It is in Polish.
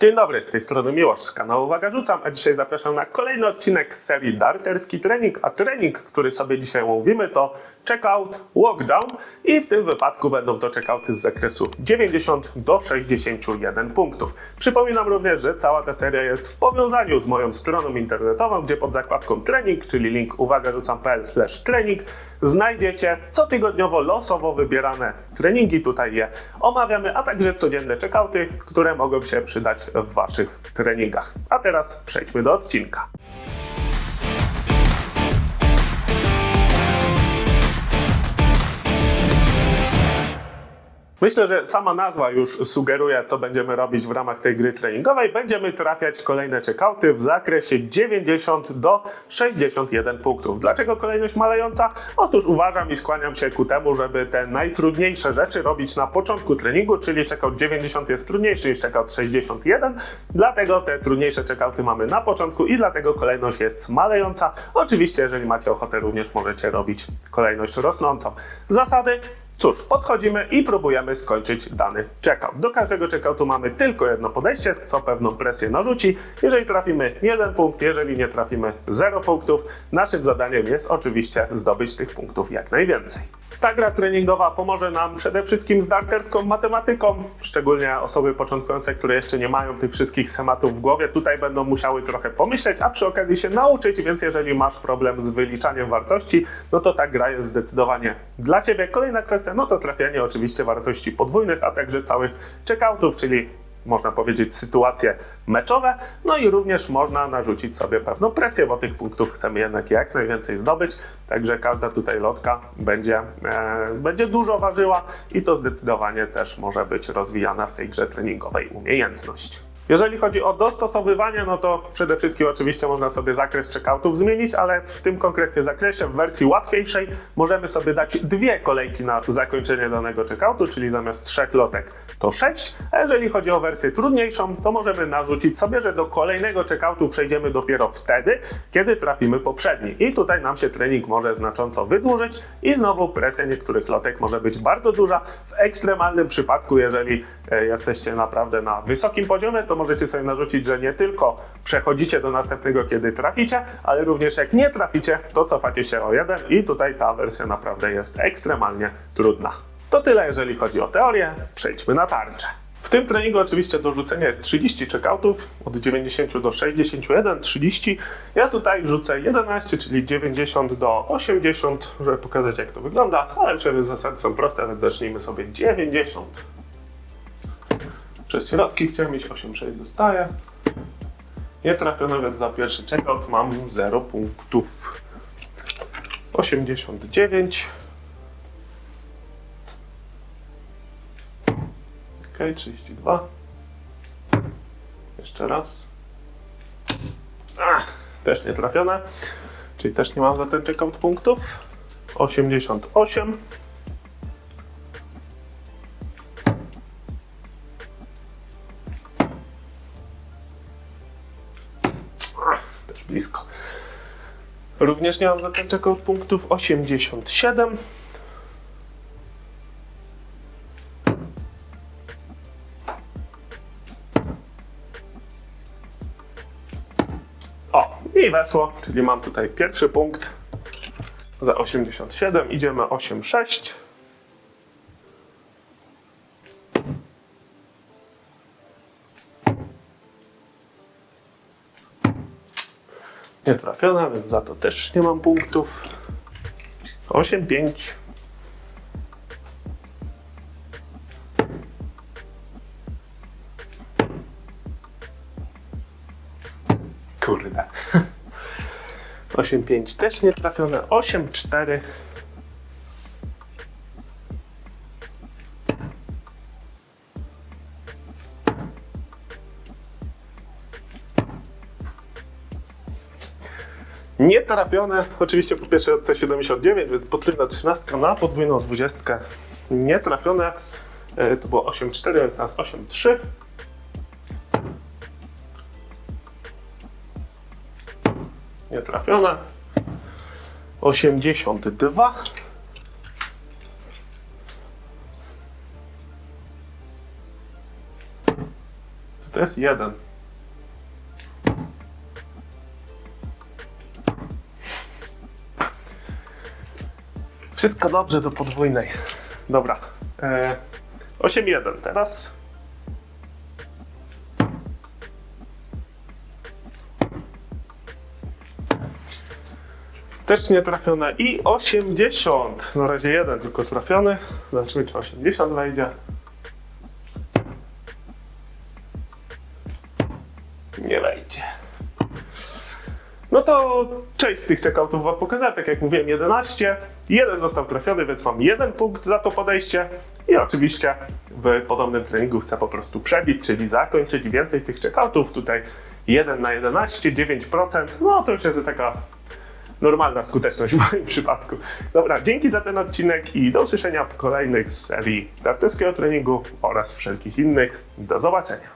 Dzień dobry, z tej strony Miłosz z kanału Uwaga Rzucam, a dzisiaj zapraszam na kolejny odcinek z serii Darterski Trening, a trening, który sobie dzisiaj omówimy to checkout, walkdown i w tym wypadku będą to checkouty z zakresu 90 do 61 punktów. Przypominam również, że cała ta seria jest w powiązaniu z moją stroną internetową, gdzie pod zakładką trening, czyli link uwagarzucam.pl trening znajdziecie cotygodniowo losowo wybierane treningi, tutaj je omawiamy, a także codzienne checkouty, które mogą się przydać w Waszych treningach. A teraz przejdźmy do odcinka. Myślę, że sama nazwa już sugeruje, co będziemy robić w ramach tej gry treningowej. Będziemy trafiać kolejne checkouty w zakresie 90 do 61 punktów. Dlaczego kolejność malejąca? Otóż uważam i skłaniam się ku temu, żeby te najtrudniejsze rzeczy robić na początku treningu, czyli checkout 90 jest trudniejszy niż checkout 61, dlatego te trudniejsze checkouty mamy na początku i dlatego kolejność jest malejąca. Oczywiście, jeżeli macie ochotę, również możecie robić kolejność rosnącą. Zasady Cóż, podchodzimy i próbujemy skończyć dany checkout. Do każdego checkoutu mamy tylko jedno podejście, co pewną presję narzuci. Jeżeli trafimy jeden punkt, jeżeli nie trafimy 0 punktów, naszym zadaniem jest oczywiście zdobyć tych punktów jak najwięcej. Ta gra treningowa pomoże nam przede wszystkim z darterską matematyką, szczególnie osoby początkujące, które jeszcze nie mają tych wszystkich schematów w głowie. Tutaj będą musiały trochę pomyśleć, a przy okazji się nauczyć, więc jeżeli masz problem z wyliczaniem wartości, no to ta gra jest zdecydowanie dla Ciebie. Kolejna kwestia, no to trafianie oczywiście wartości podwójnych, a także całych checkoutów, czyli można powiedzieć sytuacje meczowe, no i również można narzucić sobie pewną presję, bo tych punktów chcemy jednak jak najwięcej zdobyć, także każda tutaj lotka będzie, e, będzie dużo ważyła i to zdecydowanie też może być rozwijana w tej grze treningowej umiejętność. Jeżeli chodzi o dostosowywanie, no to przede wszystkim oczywiście można sobie zakres checkoutów zmienić, ale w tym konkretnie zakresie, w wersji łatwiejszej, możemy sobie dać dwie kolejki na zakończenie danego checkoutu, czyli zamiast trzech lotek to sześć, a jeżeli chodzi o wersję trudniejszą, to możemy narzucić sobie, że do kolejnego checkoutu przejdziemy dopiero wtedy, kiedy trafimy poprzedni. I tutaj nam się trening może znacząco wydłużyć i znowu presja niektórych lotek może być bardzo duża. W ekstremalnym przypadku, jeżeli e, jesteście naprawdę na wysokim poziomie, to możecie sobie narzucić, że nie tylko przechodzicie do następnego, kiedy traficie, ale również jak nie traficie, to cofacie się o jeden i tutaj ta wersja naprawdę jest ekstremalnie trudna. To tyle, jeżeli chodzi o teorię. Przejdźmy na tarczę. W tym treningu oczywiście do rzucenia jest 30 checkoutów, od 90 do 61, 30. Ja tutaj rzucę 11, czyli 90 do 80, żeby pokazać jak to wygląda, ale przede zasady są proste, więc zacznijmy sobie 90. Przez środki chciałem mieć 8,6 zostaje. Nie trafione, więc za pierwszy checkout mam 0 punktów. 89. Ok, 32. Jeszcze raz. Ach, też nie trafione. Czyli też nie mam za ten checkout punktów. 88. blisko. Również nie mam za ten checkout punktów. 87. O, i weszło, czyli mam tutaj pierwszy punkt za 87, idziemy 8,6. Nietrafiona, więc za to też nie mam punktów. 8, 5. Kurde. 8, 5 też nie trafione. 8, 4. Nietrafione, oczywiście po pierwszej odce 79, więc potrójna 13 na no podwójną 20. Nietrafione, e, to było 8,4, więc teraz 8,3. Nietrafione, 82. To jest jeden. Wszystko dobrze do podwójnej. Dobra. E, 8-1 teraz. Też nie trafione. I 80. Na razie jeden tylko trafiony. Zobaczymy, czy 80 wejdzie. Nie wejdzie. No to część z tych checkoutów wam pokazałem, tak jak mówiłem, 11. Jeden został trafiony, więc mam jeden punkt za to podejście. I oczywiście w podobnym treningu chcę po prostu przebić, czyli zakończyć więcej tych checkoutów. Tutaj 1 na 11, 9%. No to myślę, że taka normalna skuteczność w moim przypadku. Dobra, dzięki za ten odcinek i do usłyszenia w kolejnych serii dartyckiego treningu oraz wszelkich innych. Do zobaczenia.